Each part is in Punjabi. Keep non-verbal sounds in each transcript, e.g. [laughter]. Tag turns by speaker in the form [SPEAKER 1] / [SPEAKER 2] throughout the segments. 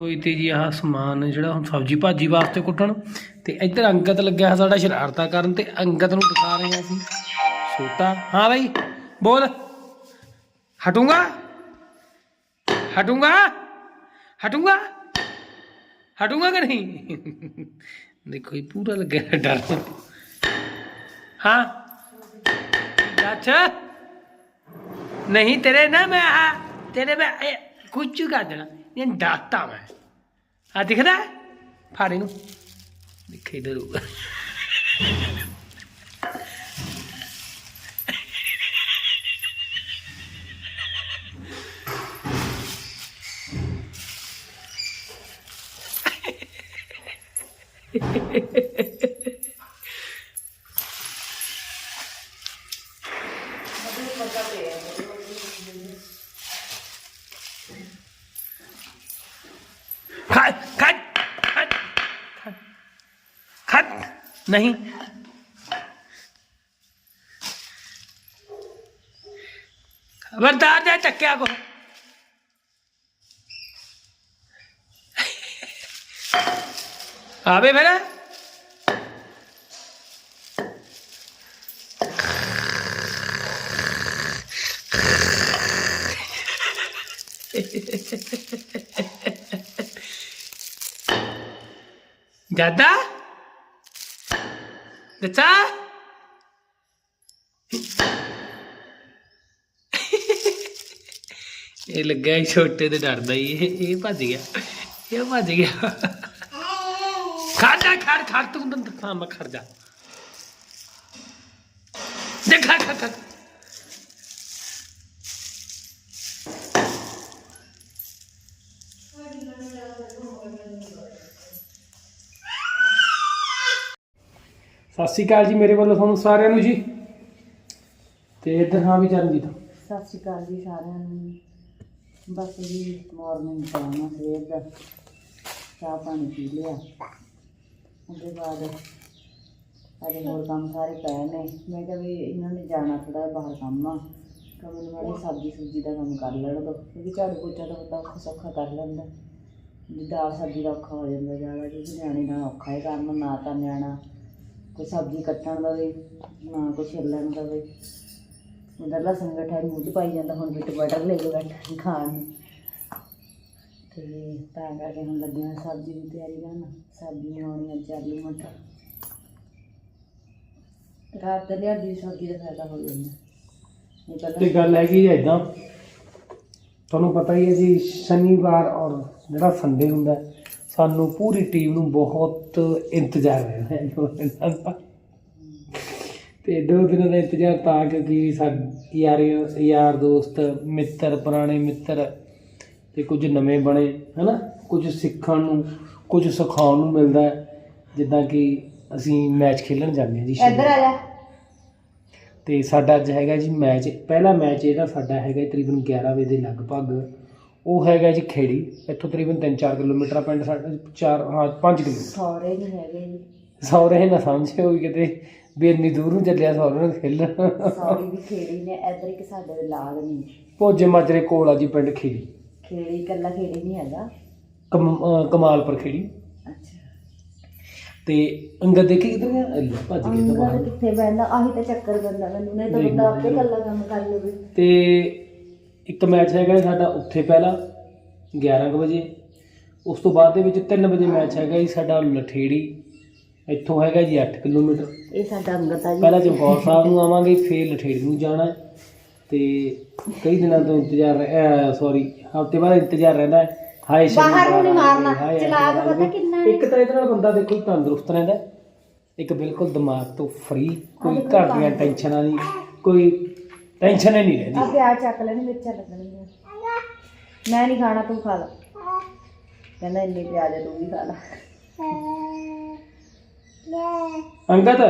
[SPEAKER 1] ਕੋਈ ਤੇ ਜੀ ਆਹ ਸਮਾਨ ਜਿਹੜਾ ਹੁਣ ਸਬਜੀ ਭਾਜੀ ਵਾਸਤੇ ਕੁੱਟਣ ਤੇ ਇੱਧਰ ਅੰਗਤ ਲੱਗਿਆ ਹੋਇਆ ਸਾਡਾ ਸ਼ਰਾਰਤਾਂ ਕਰਨ ਤੇ ਅੰਗਤ ਨੂੰ ਦਿਖਾ ਰਹੇ ਹਾਂ ਅਸੀਂ। ਛੋਟਾ। ਹਾਂ ਬਾਈ, ਬੋਲ। ਹਟੂੰਗਾ? ਹਟੂੰਗਾ? ਹਟੂੰਗਾ? ਹਟੂੰਗਾ ਕਿ ਨਹੀਂ? ਦੇਖੋ ਇਹ ਪੂਰਾ ਲੱਗਿਆ ਡਰ। ਹਾਂ। ਅੱਛਾ ਨਹੀਂ, ਤੇਰੇ ਨਾ ਮੈਂ ਤੇਰੇ ਮੈਂ ਇਹ ਕੁਝ ਕਰ ਦੇਣਾ ਇਹ ਡਾਟਾ ਮੈਂ ਆ ਦਿਖਦਾ ਹੈ? ਫੜ ਇਹਨੂੰ ਦਿਖੇ ਇਧਰ ਹੋਊਗਾ नहीं। खबरदार दे टक्या को। आवे फिर। ज़्यादा ਦੱਸਾ ਇਹ ਲੱਗਾ ਛੋਟੇ ਤੇ ਡਰਦਾ ਹੀ ਇਹ ਭੱਜ ਗਿਆ। ਇਹ ਭੱਜ ਗਿਆ। ਖੜ ਜਾ, ਖੜ ਖੜ, ਤੂੰ ਤਾਂ ਦੱਸਾਂ ਮੈਂ ਖੜ ਜਾ। ਦੇਖ ਖੜ ਖੜ। ਸਤਿ ਸ਼੍ਰੀ ਅਕਾਲ ਜੀ ਮੇਰੇ ਵੱਲੋਂ ਤੁਹਾਨੂੰ ਸਾਰਿਆਂ ਨੂੰ ਜੀ। ਤੇ ਇੱਧਰ ਹਾਂ ਵੀ ਚਰਨਜੀਤ।
[SPEAKER 2] ਸਤਿ ਸ਼੍ਰੀ ਅਕਾਲ ਜੀ ਸਾਰਿਆਂ ਨੂੰ ਬਸ ਜੀ ਮਾਰਨਿੰਗ ਟਾਈਮ ਆ ਸਵੇਰ ਦਾ। ਚਾਹ ਪਾਣੀ ਪੀ ਲਿਆ। ਉਹਦੇ ਬਾਅਦ ਅਜੇ ਹੋਰ ਕੰਮ ਸਾਰੇ ਪਏ ਨੇ। ਮੈਂ ਕਿਹਾ ਵੀ ਇਹਨਾਂ ਨੇ ਜਾਣਾ ਥੋੜਾ ਬਾਹਰ ਕੰਮ ਆ। ਕੰਮ ਮੈਨੂੰ ਮਾੜੀ ਸਬਜ਼ੀ ਸੁਬਜ਼ੀ ਦਾ ਕੰਮ ਕਰ ਲੈਣ ਦੋ। ਕਿਉਂਕਿ ਝਾੜੂ ਪੋਚਾ ਤਾਂ ਬੰਦਾ ਔਖਾ ਸੌਖਾ ਕਰ ਲੈਂਦਾ। ਜੀ ਦਾਲ ਸਬਜ਼ੀ ਦਾ ਔਖਾ ਹੋ ਜਾਂਦਾ ਜ਼ਿਆਦਾ, ਕਿਉਂਕਿ ਨਿਆਣੇ ਨਾਲ ਔਖਾ ਹੈ ਕੰਮ, ਨਾ ਤਾਂ ਨਿਆਣਾ ਕੋਈ ਸਬਜ਼ੀ ਕੱਟਣ ਦਵੇ ਨਾ ਕੋਈ ਛਿੱਲਣ ਦਵੇ ਉਹਦਾ ਲਸਣ ਗੱਠਾ ਮੂੰਹ 'ਚ ਪਾਈ ਜਾਂਦਾ, ਹੁਣ ਬਿੱਟ ਬਟਰ ਲੈ ਲਓ ਬੈਠਾ ਖਾਣ ਨੂੰ। ਤੇ ਤਾਂ ਕਰਕੇ ਹੁਣ ਲੱਗਿਆ ਸਬਜ਼ੀ ਦੀ ਤਿਆਰੀ ਕਰਨ। ਸਬਜ਼ੀ ਬਣਾਉਣੀ ਅੱਜ ਆਲੂ ਮਟਰ। ਰਾਤ ਦੇ ਲਿਆਦੀ ਸਬਜ਼ੀ ਦਾ ਫਾਇਦਾ ਹੋ ਜਾਂਦਾ। ਇਹ
[SPEAKER 1] ਤੇ
[SPEAKER 2] ਪਹਿਲਾਂ
[SPEAKER 1] ਗੱਲ ਹੈਗੀ ਇਦਾਂ ਤੁਹਾਨੂੰ ਪਤਾ ਹੀ ਹੈ ਜੀ, ਸ਼ਨੀਵਾਰ ਔਰ ਜਿਹੜਾ ਸੰਡੇ ਹੁੰਦਾ ਸਾਨੂੰ ਪੂਰੀ ਟੀਮ ਨੂੰ ਬਹੁਤ ਇੰਤਜ਼ਾਰ ਹੈ ਦਿਨਾਂ ਦਾ ਤੇ। ਦੋ ਦਿਨਾਂ ਦਾ ਇੰਤਜ਼ਾਰ ਤਾਂ ਕਿਉਂਕਿ ਸਾਡੇ ਯਾਰ ਯਾਰ ਦੋਸਤ ਮਿੱਤਰ ਪੁਰਾਣੇ ਮਿੱਤਰ ਤੇ ਕੁਝ ਨਵੇਂ ਬਣੇ ਹਨਾ? ਕੁਝ ਸਿੱਖਣ ਨੂੰ ਕੁਝ ਸਿਖਾਉਣ ਨੂੰ ਮਿਲਦਾ ਹੈ। ਜਿੱਦਾਂ ਕਿ ਅਸੀਂ ਮੈਚ ਖੇਲਣ ਜਾਂਦੇ ਹਾਂ ਜੀ
[SPEAKER 2] ਇੱਧਰ ਆ ਜਾ।
[SPEAKER 1] ਤੇ ਸਾਡਾ ਅੱਜ ਹੈਗਾ ਜੀ ਮੈਚ ਪਹਿਲਾ ਮੈਚ ਇਹਦਾ ਸਾਡਾ ਹੈਗਾ ਤਕਰੀਬਨ 11 ਵਜੇ ਦੇ ਲਗਭਗ। ਉਹ ਹੈਗਾ ਜੀ ਖੇੜੀ ਇੱਥੋਂ ਤਕਰੀਬਨ 3-4 ਕਿਲੋਮੀਟਰ ਆ ਪਿੰਡ ਸਾਡਾ 4 ਹਾਂ 5 ਕਿਲੋਮੀਟਰ।
[SPEAKER 2] ਸੌਰੇ ਨਹੀਂ ਹੈਗੇ ਜੀ।
[SPEAKER 1] ਸੌਰੇ ਨਾ ਸਮਝਿਓ ਵੀ ਕਿਤੇ ਵੀ ਇੰਨੀ ਦੂਰ ਨੂੰ ਚੱਲਿਆ ਸੌਰੇ ਨੂੰ ਖੇਲਣ
[SPEAKER 2] ਸੌਰੀ ਵੀ ਖੇੜੀ ਨੇ ਇੱਧਰ ਇੱਕ ਸਾਡੇ ਲਾਗ ਨਹੀਂ।
[SPEAKER 1] ਭੋਜੇ ਮਾਜਰੇ ਕੋਲ ਆ ਜੀ ਪਿੰਡ ਖੇੜੀ।
[SPEAKER 2] ਖੇੜੀ ਇਕੱਲਾ ਖੇੜੀ ਨਹੀਂ ਹੈਗਾ?
[SPEAKER 1] ਕਮ ਅਹ ਕਮਾਲਪੁਰ ਖੇੜੀ।
[SPEAKER 2] ਅੱਛਾ।
[SPEAKER 1] ਤੇ ਅੰਗਦ ਦੇਖੀ ਕਿੱਧਰ ਗਿਆ? ਅੱਲਾ ਭੱਜ ਗਿਆ ਤਾਂ ਬਾਹਰ
[SPEAKER 2] ਕਿੱਥੇ ਬੈਠਦਾ ਆਹੀ ਤਾਂ ਚੱਕਰ ਪੈਂਦਾ ਮੈਨੂੰ ਨਹੀਂ ਤਾਂ ਬੰਦਾ ਆਪੇ। ਇਕੱਲਾ ਕੰਮ ਕਰ ਲਵੇ।
[SPEAKER 1] ਤੇ ਇੱਕ ਮੈਚ ਹੈਗਾ ਸਾਡਾ ਉੱਥੇ ਪਹਿਲਾ 11 ਕੁ ਵਜੇ ਉਸ ਤੋਂ ਬਾਅਦ ਦੇ ਵਿੱਚ 3 ਵਜੇ ਮੈਚ ਹੈਗਾ ਜੀ ਸਾਡਾ ਲਠੇੜੀ ਇੱਥੋਂ ਹੈਗਾ ਜੀ 8 ਕਿਲੋਮੀਟਰ
[SPEAKER 2] ਇਹ ਸਾਡਾ ਅੰਗਤ ਜੀ
[SPEAKER 1] ਪਹਿਲਾਂ ਚਮਕੌਰ ਸਾਹਿਬ ਨੂੰ ਆਵਾਂਗੇ ਫੇਰ ਲਠੇੜੀ ਨੂੰ ਜਾਣਾ। ਤੇ ਕਈ ਦਿਨਾਂ ਤੋਂ ਇੰਤਜ਼ਾਰ ਸੌਰੀ ਹਫ਼ਤੇ ਬਾਅਦ ਇੰਤਜ਼ਾਰ ਰਹਿੰਦਾ ਹੈ ਹਾਏ
[SPEAKER 2] ਬਾਹਰ ਨੂੰ ਨਹੀਂ ਮਾਰਨਾ। ਚਲਾਕ ਪਤਾ। ਕਿੰਨਾ?
[SPEAKER 1] ਇੱਕ ਤਾਂ ਇਹਦੇ ਨਾਲ ਬੰਦਾ ਦੇਖੋ ਤੰਦਰੁਸਤ ਰਹਿੰਦਾ ਇੱਕ ਬਿਲਕੁਲ ਦਿਮਾਗ ਤੋਂ ਫ੍ਰੀ ਕੋਈ ਘਰ ਦੀਆਂ ਟੈਨਸ਼ਨਾਂ ਨਹੀਂ ਕੋਈ ਟੈਨਸ਼ਨ ਹੀ ਨਹੀਂ ਰਹਿੰਦੀ।
[SPEAKER 2] ਆ ਪਿਆਜ਼ ਚੱਕ ਲੈਣੀ ਮਿਰਚਾਂ ਲੱਗਣਗੀਆਂ ਮੈਂ ਨਹੀਂ ਖਾਣਾ ਤੂੰ ਖਾ ਲੈ। ਕਹਿੰਦਾ ਇੰਨੇ ਪਿਆਜ਼ ਆ, ਤੂੰ ਵੀ ਖਾ ਲੈ।
[SPEAKER 1] ਅੰਗਦ